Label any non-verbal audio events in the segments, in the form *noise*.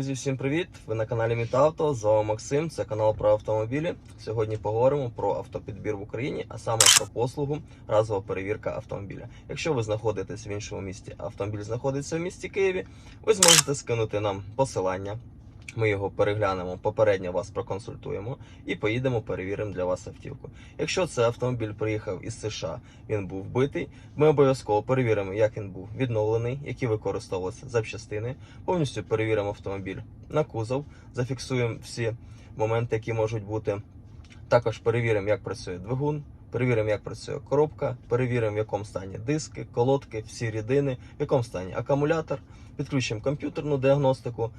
Друзі, всім привіт! Ви на каналі Мітавто. З вами Максим. Це канал про автомобілі. Сьогодні поговоримо про автопідбір в Україні, а саме про послугу разова перевірка автомобіля. Якщо ви знаходитесь в іншому місті, автомобіль знаходиться в місті Києві, ви зможете скинути нам посилання. Ми його переглянемо, попередньо вас проконсультуємо і поїдемо, перевіримо для вас автівку. Якщо це автомобіль приїхав із США, він був битий, ми обов'язково перевіримо, як він був відновлений, які використовувалися запчастини. Повністю перевіримо автомобіль на кузов, зафіксуємо всі моменти, які можуть бути. Також перевіримо, як працює двигун, перевіримо, як працює коробка, перевіримо, в якому стані диски, колодки, всі рідини, в якому стані акумулятор, підключимо комп'ютерну діагностику,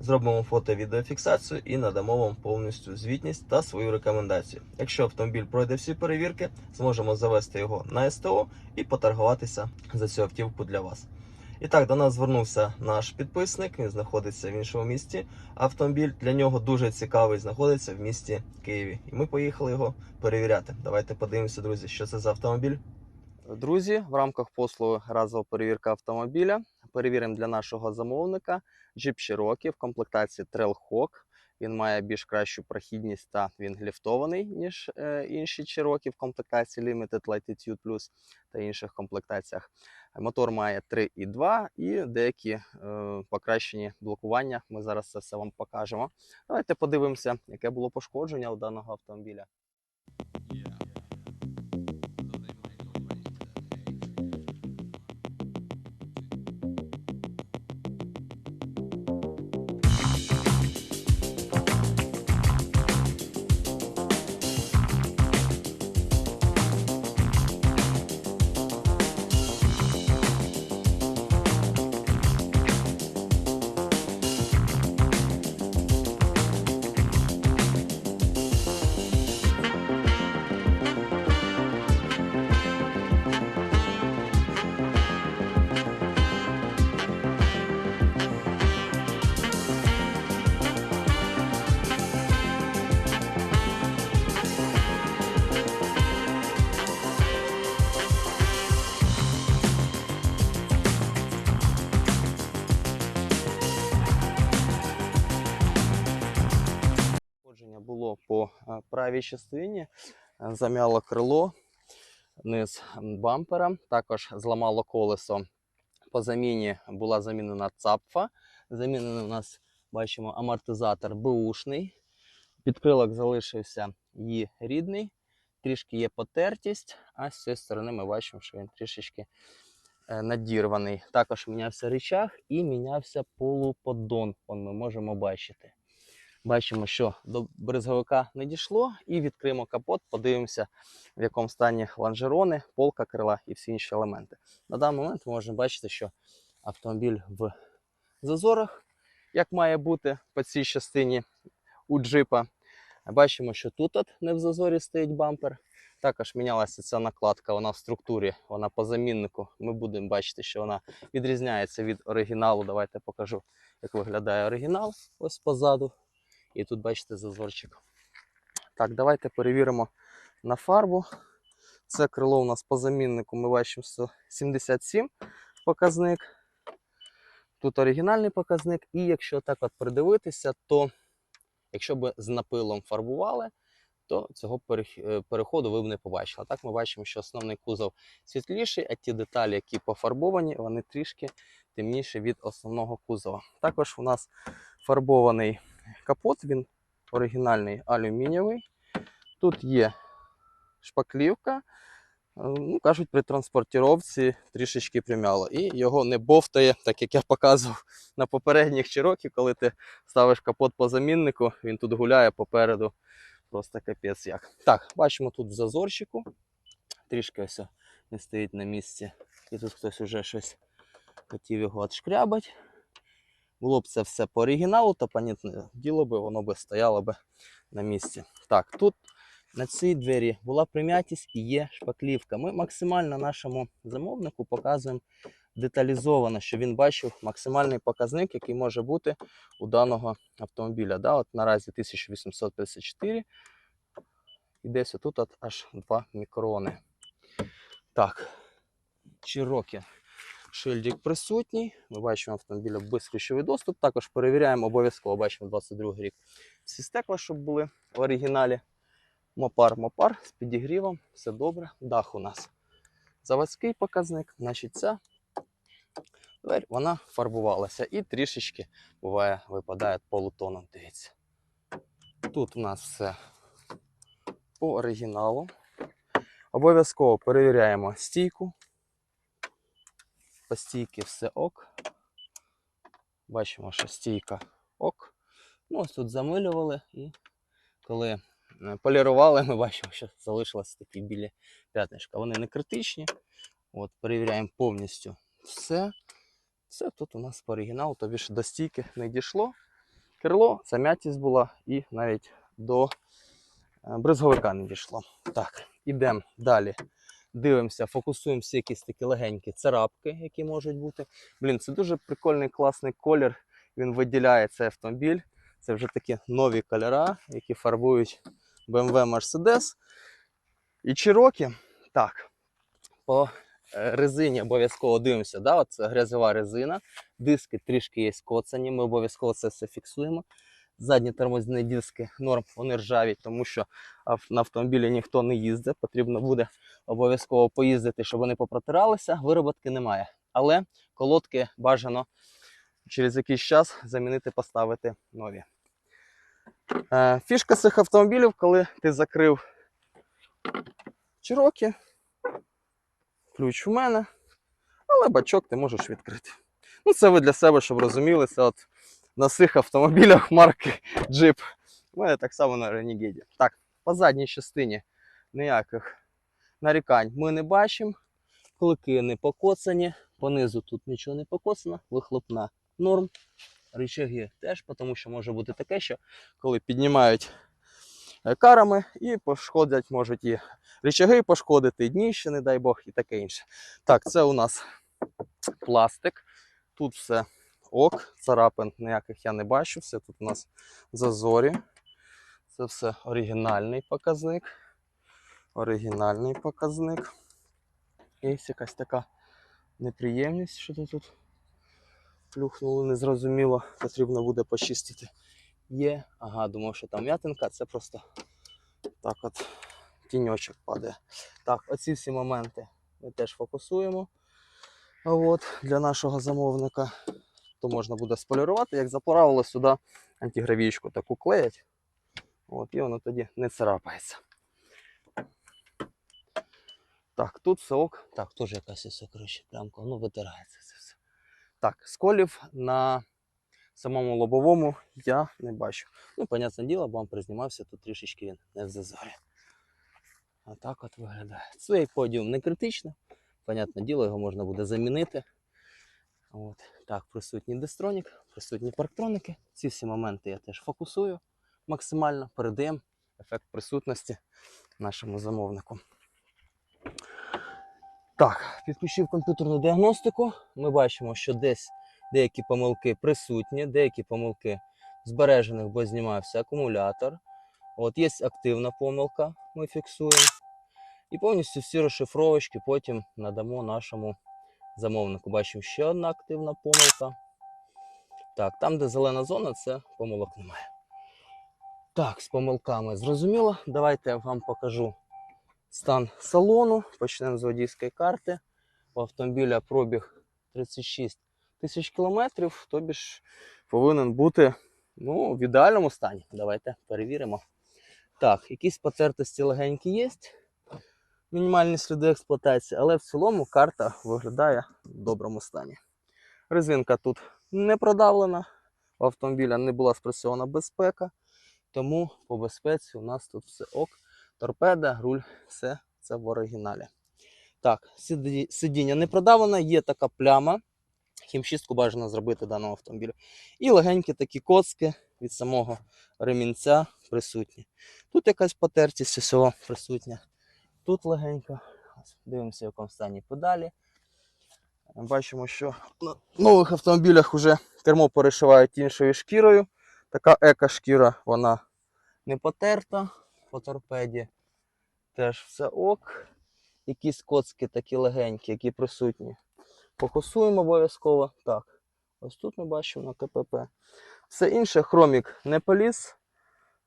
зробимо фото-відеофіксацію і надамо вам повністю звітність та свою рекомендацію. Якщо автомобіль пройде всі перевірки, зможемо завести його на СТО і поторгуватися за цю автівку для вас. І так, до нас звернувся наш підписник. Він знаходиться в іншому місті. Автомобіль для нього дуже цікавий, знаходиться в місті Києві. І ми поїхали його перевіряти. Давайте подивимося, друзі, що це за автомобіль. Друзі, в рамках послуги разова перевірка автомобіля перевіримо для нашого замовника Jeep Cherokee в комплектації Trailhawk. Він має більш кращу прохідність та він ліфтований, ніж е, інші Cherokee в комплектації Limited Latitude Plus та інших комплектаціях. Мотор має 3,2 і деякі е, покращені блокування. Ми зараз це все вам покажемо. Давайте подивимося, яке було пошкодження у даного автомобіля. Пошкодження було по е, правій частині, Е, зам'яло крило, низ бампера, також зламало колесо. По заміні була замінена цапфа. Замінений у нас бачимо амортизатор бушний. Підкрилок залишився її рідний, трішки є потертість, а з цієї сторони ми бачимо, що він трішечки е, надірваний. Також мінявся рычаг і мінявся полуподдон. Вон ми можемо бачити. Бачимо, що до бризговика не дійшло, і відкриємо капот, подивимося, в якому стані лонжерони, полка крила і всі інші елементи. На даний момент ми можемо бачити, що автомобіль в зазорах, як має бути по цій частині у джипа. Бачимо, що тут от не в зазорі стоїть бампер. Також мінялася ця накладка, вона в структурі, вона по заміннику. Ми будемо бачити, що вона відрізняється від оригіналу. Давайте покажу, як виглядає оригінал ось позаду. І тут бачите зазорчик. Так, давайте перевіримо на фарбу. Це крило у нас по заміннику. Ми бачимо 177 показник. Тут оригінальний показник. І якщо так от придивитися, то якщо б з напилом фарбували, то цього е, переходу ви б не побачили. Так ми бачимо, що основний кузов світліший, а ті деталі, які пофарбовані, вони трішки темніші від основного кузова. Також у нас фарбований капот, він оригінальний алюмінієвий. Тут є шпаклівка. Е, Ну, кажуть, при транспортіровці трішечки примяло. І його не бовтає, так як я показував на попередніх Cherokee, коли ти ставиш капот по заміннику, він тут гуляє попереду. Просто капець як. Так, бачимо тут в зазорчику. Трішки ось не стоїть на місці. І тут хтось уже щось хотів його отшкрябати. Було б це все по оригіналу, то понятне діло би, воно би стояло би на місці. Так, тут на цій двері була прим'ятість і є шпаклівка. Ми максимально нашому замовнику показуємо деталізовано, щоб він бачив максимальний показник, який може бути у даного автомобіля. Да, от наразі 1854 і десь отут от аж 2 мікрони. Так, Cherokee. Шильдик присутній. Ми бачимо автомобіля безключовий доступ. Також перевіряємо обов'язково, бачимо 22 рік. Всі стекла, щоб були в оригіналі. Мопар, мопар з підігрівом, все добре. Дах у нас заводський показник. Значить, ця двері вона фарбувалася і трішечки буває випадає полутоном. Дивіться. Тут у нас все по оригіналу. Обов'язково перевіряємо стійку. По стійці все ок. Бачимо, що стійка ок. Ну, ось тут замилювали і коли е, полірували, ми бачимо, що залишилось такі білі п'ятнишка. Вони не критичні. От, перевіряємо повністю все. Все тут у нас по оригіналу, тобі ж до стійки не дійшло. Крило, зам'ятість була і навіть до е, бризговика не дійшло. Так, ідемо далі. Дивимося, фокусуємо всі якісь такі легенькі царапки, які можуть бути. Блін, це дуже прикольний, класний колір. Він виділяє цей автомобіль. Це вже такі нові кольори, які фарбують BMW Mercedes. І Cherokee. Так, по е, резині обов'язково дивимося. Да? От це грязова резина. Диски трішки є скоцані, ми обов'язково це все фіксуємо. Задні тормозні диски норм, вони ржаві, тому що на автомобілі ніхто не їздить. Потрібно буде обов'язково поїздити, щоб вони попротиралися. Вироботки немає. Але колодки бажано через якийсь час замінити, поставити нові. Е, Фішка цих автомобілів, коли ти закрив Чирокі, ключ у мене, але бачок ти можеш відкрити. Ну, це ви для себе, щоб розуміли, це от на цих автомобілях марки Jeep. У мене так само на Renegade. Так, по задній частині ніяких нарікань ми не бачимо. Клики не покоцані, понизу тут нічого не покоцано, вихлопна норм. Рычаги теж, тому що може бути таке, що коли піднімають е, карами і пошкодять, можуть і рычаги пошкодити, і дніще, не дай Бог, і таке інше. Так, це у нас пластик. Тут все ок, царапин ніяких я не бачу, все тут у нас зазорі. Це все оригінальний показник. Оригінальний показник. Є якась така неприємність, що тут плюхнуло, незрозуміло. Потрібно буде почистити. Є. Ага, думав, що там м'ятинка, це просто так от тіньочок падає. Так, оці всі моменти ми теж фокусуємо. От, для нашого замовника. То можна буде сполірувати, як за правило, сюди антигравійку таку клеять. От, і воно тоді не царапається. Так, тут все ок. Так, теж якась ось, коротше, прямка, ну витирається це все. Так, сколів на самому лобовому я не бачу. Ну, понятне діло, бампер знімався, тут трішечки він не в зазорі. А так от виглядає. Цей подіум не критично. Понятне діло, його можна буде замінити. От. Так, присутній дистронік, присутні парктроники. Ці всі моменти я теж фокусую максимально, передаємо ефект присутності нашому замовнику. Так, підключив комп'ютерну діагностику. Ми бачимо, що десь деякі помилки присутні, деякі помилки збережених, бо знімався акумулятор. От є активна помилка, ми фіксуємо. І повністю всі розшифровочки потім надамо нашому замовнику. Бачимо ще одна активна помилка. Так, там, де зелена зона, це помилок немає. Так, з помилками зрозуміло. Давайте я вам покажу стан салону. Почнемо з водійської карти. У автомобіля пробіг 36 тисяч кілометрів, тобі ж повинен бути ну, в ідеальному стані. Давайте перевіримо. Так, якісь потертості легенькі є. Мінімальні сліди експлуатації, але в цілому карта виглядає в доброму стані. Резинка тут не продавлена, у автомобіля не була спрацьована безпека, тому по безпеці у нас тут все ок. Торпеда, руль, все це в оригіналі. Так, сидіння не продавлене, є така пляма. Хімчистку бажано зробити даному автомобілю. І легенькі такі коцки від самого ремінця присутні. Тут якась потертість усього присутня. Тут легенько. Дивимося, в якому стані педалі. Бачимо, що на нових автомобілях вже кермо перешивають іншою шкірою. Така еко-шкіра, вона не потерта по торпеді. Теж все ок. Якісь коцки такі легенькі, які присутні. Фокусуємо обов'язково. Так. Ось тут ми бачимо на КПП. Все інше, хромік не поліз.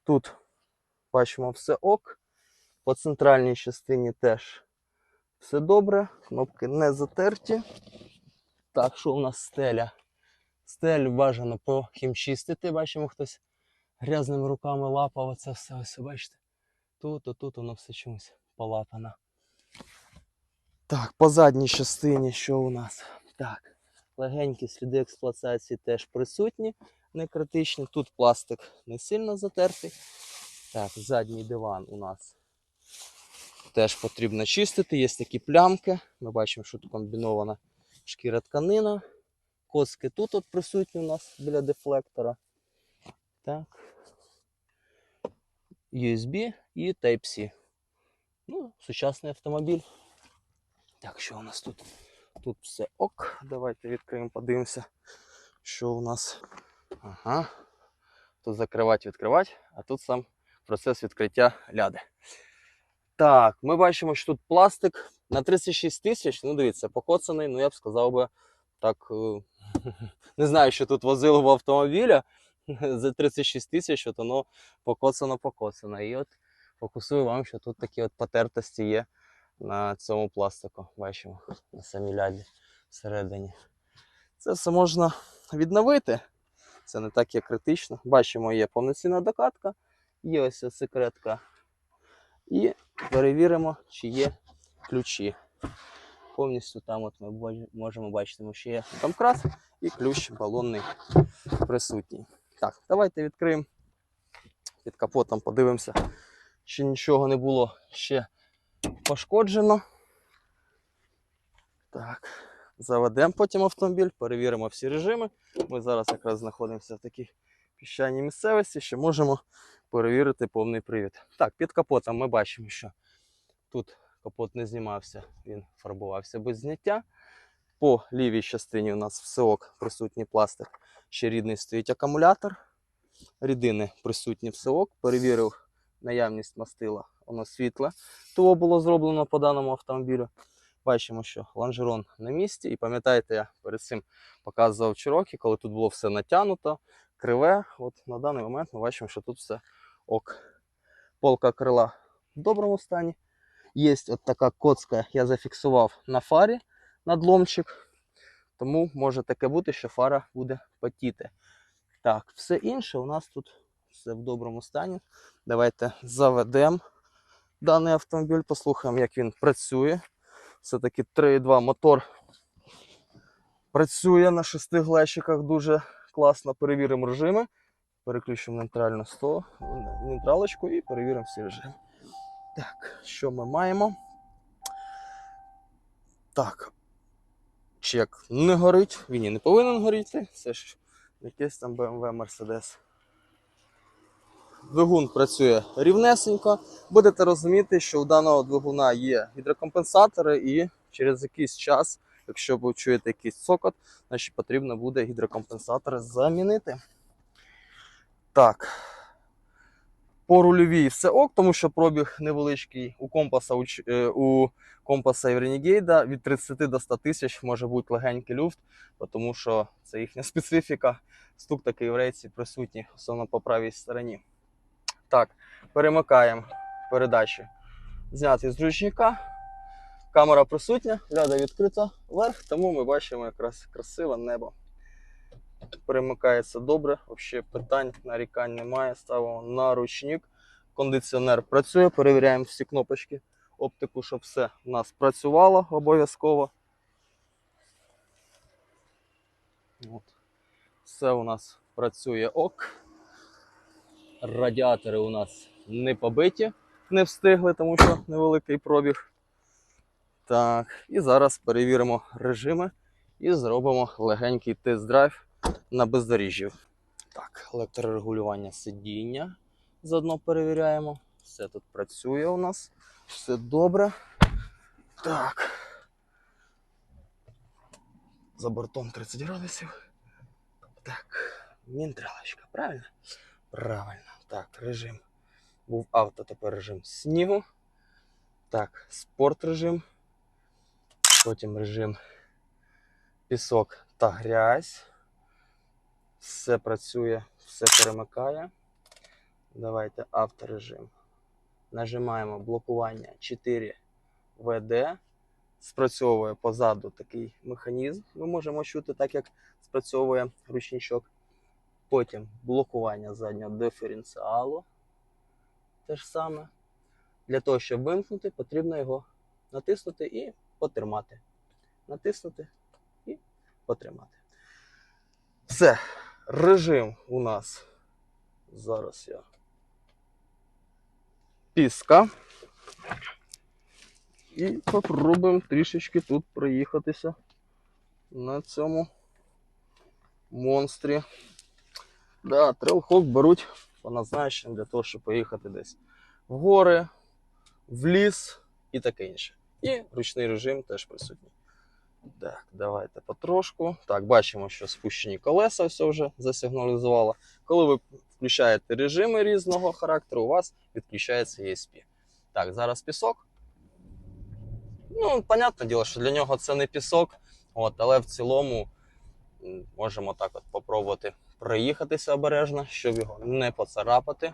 Тут бачимо все ок. По центральній частині теж все добре. Кнопки не затерті. Так, що у нас стеля? Стелю бажано похімчистити. Бачимо, хтось грязними руками лапав. Оце все ось, бачите. Тут, тут воно все чомусь полапано. Так, по задній частині що у нас? Так, легенькі сліди експлуатації теж присутні, не критичні. Тут пластик не сильно затертий. Так, задній диван у нас теж потрібно чистити. Є такі плямки. Ми бачимо, що тут комбінована шкіра тканина. Коски тут от присутні у нас біля дефлектора. Так. USB і Type-C. Ну, сучасний автомобіль. Так, що у нас тут? Тут все ок. Давайте відкриємо, подивимося, що у нас. Ага. Тут закривати, відкривати, а тут сам процес відкриття ляди. Так, ми бачимо, що тут пластик на 36 тисяч. Ну, дивіться, покоцаний, ну я б сказав би так. е, *laughs* Не знаю, що тут возили в автомобіля. *laughs* За 36 тисяч, от воно покоцано покоцано. І от фокусую вам, що тут такі от потертості є на цьому пластику. Бачимо на самій ляді всередині. Це все можна відновити. Це не так є критично. Бачимо, є повноцінна докатка, є ось секретка. І перевіримо, чи є ключі. Повністю там от ми можемо бачити, що є домкрат і ключ балонний присутній. Так, давайте відкриємо під капотом, подивимося, чи нічого не було ще пошкоджено. Так, заведемо потім автомобіль, перевіримо всі режими. Ми зараз якраз знаходимося в такій піщаній місцевості, що можемо перевірити повний привід. Так, під капотом ми бачимо, що тут капот не знімався, він фарбувався без зняття. По лівій частині у нас все ок, присутній пластик. Ще рідний стоїть акумулятор. Рідини присутні все ок. Перевірив наявність мастила, воно світле. Того було зроблено по даному автомобілю. Бачимо, що лонжерон на місці. І пам'ятаєте, я перед цим показував Чирокі, коли тут було все натягнуто, криве. От на даний момент ми бачимо, що тут все ок. Полка крила в доброму стані. Є от така коцка, я зафіксував на фарі надломчик. Тому може таке бути, що фара буде потіти. Так, все інше у нас тут все в доброму стані. Давайте заведемо даний автомобіль, послухаємо, як він працює. Все-таки 3.2 мотор працює на шести глечиках дуже класно. Перевіримо режими. Переключимо нейтрально 100, нейтралочку і перевіримо всі режими. Так, що ми маємо? Так. Чек не горить, він і не повинен горіти. Це ж якийсь там BMW Mercedes. Двигун працює рівнесенько. Будете розуміти, що у даного двигуна є гідрокомпенсатори, і через якийсь час, якщо ви чуєте якийсь цокот, значить потрібно буде гідрокомпенсатори замінити. Так. По рульовій все ок, тому що пробіг невеличкий у компаса у, е, у компаса і від 30 до 100 тисяч може бути легенький люфт, тому що це їхня *laughs* специфіка. Стук такий в рейці присутній, особливо по правій стороні. Так, перемикаємо передачі. Зняти з ручника. Камера присутня, ляда відкрита вверх, тому ми бачимо якраз красиве небо. Перемикається добре, взагалі питань, нарікань немає. Ставимо на ручник. Кондиціонер працює, перевіряємо всі кнопочки оптику, щоб все у нас працювало обов'язково. От. Все у нас працює ок. Радіатори у нас не побиті, не встигли, тому що невеликий пробіг. Так, і зараз перевіримо режими і зробимо легенький тест-драйв на бездоріжжі. Так, електрорегулювання сидіння заодно перевіряємо. Все тут працює у нас. Все добре. Так. За бортом 30 градусів. Так, мінтралочка, правильно? Правильно. Так, режим. Був авто, тепер режим снігу. Так, спорт режим. Потім режим пісок та грязь. Все працює, все перемикає. Давайте авторежим. Нажимаємо блокування 4 ВД. Спрацьовує позаду такий механізм. Ми можемо чути, так як спрацьовує ручничок. Потім блокування заднього диференціалу. Те ж саме. Для того, щоб вимкнути, потрібно його натиснути і потримати. Натиснути і потримати. Все. Режим у нас. Зараз я. Піска. І попробуємо трішечки тут проїхатися на цьому монстрі. Да, трейлхок беруть по назначенню для того, щоб поїхати десь в гори, в ліс і таке інше. І ручний режим теж присутній. Так, давайте потрошку. Так, бачимо, що спущені колеса все вже засигналізувало. Коли ви включаєте режими різного характеру, у вас відключається ESP. Так, зараз пісок. Ну, понятне діло, що для нього це не пісок, от, але в цілому можемо так от попробувати проїхатися обережно, щоб його не поцарапати.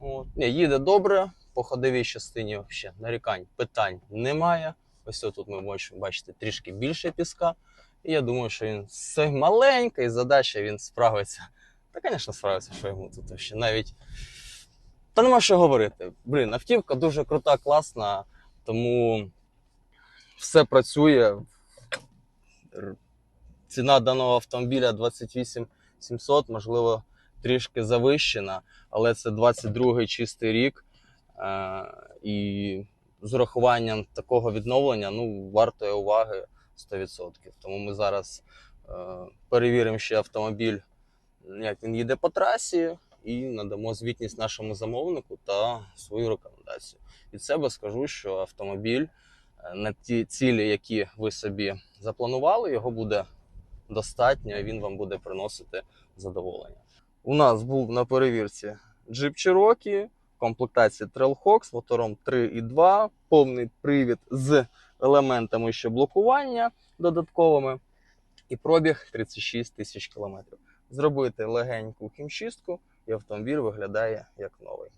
От. Їде добре, по ходовій частині взагалі нарікань питань немає. Ось тут ми можемо бачити трішки більше піска. І я думаю, що він з цією маленькою задачею він справиться. Та, звісно, справиться, що йому тут ще навіть. Та нема що говорити. Блін, автівка дуже крута, класна, тому все працює. Ціна даного автомобіля 28 700, можливо, трішки завищена, але це 22 чистий рік. Е, і з урахуванням такого відновлення ну, вартує уваги 100%. Тому ми зараз е, перевіримо ще автомобіль, як він їде по трасі, і надамо звітність нашому замовнику та свою рекомендацію. Від себе скажу, що автомобіль е, на ті цілі, які ви собі запланували, його буде достатньо, і він вам буде приносити задоволення. У нас був на перевірці Jeep Cherokee, комплектації Trailhawk з мотором 3.2, повний привід з елементами ще блокування додатковими, і пробіг 36 тисяч кілометрів. Зробити легеньку хімчистку, і автомобіль виглядає як новий.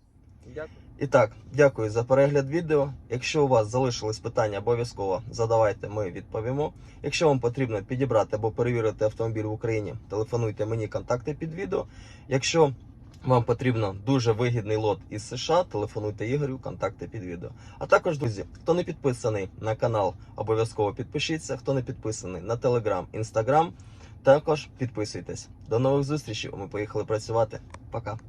Дякую. І так, дякую за перегляд відео. Якщо у вас залишились питання, обов'язково задавайте, ми відповімо. Якщо вам потрібно підібрати або перевірити автомобіль в Україні, телефонуйте мені контакти під відео. Якщо вам потрібно дуже вигідний лот із США, телефонуйте Ігорю, контакти під відео. А також, друзі, хто не підписаний на канал, обов'язково підпишіться. Хто не підписаний на Телеграм, Інстаграм, також підписуйтесь. До нових зустрічей. Ми поїхали працювати. Пока.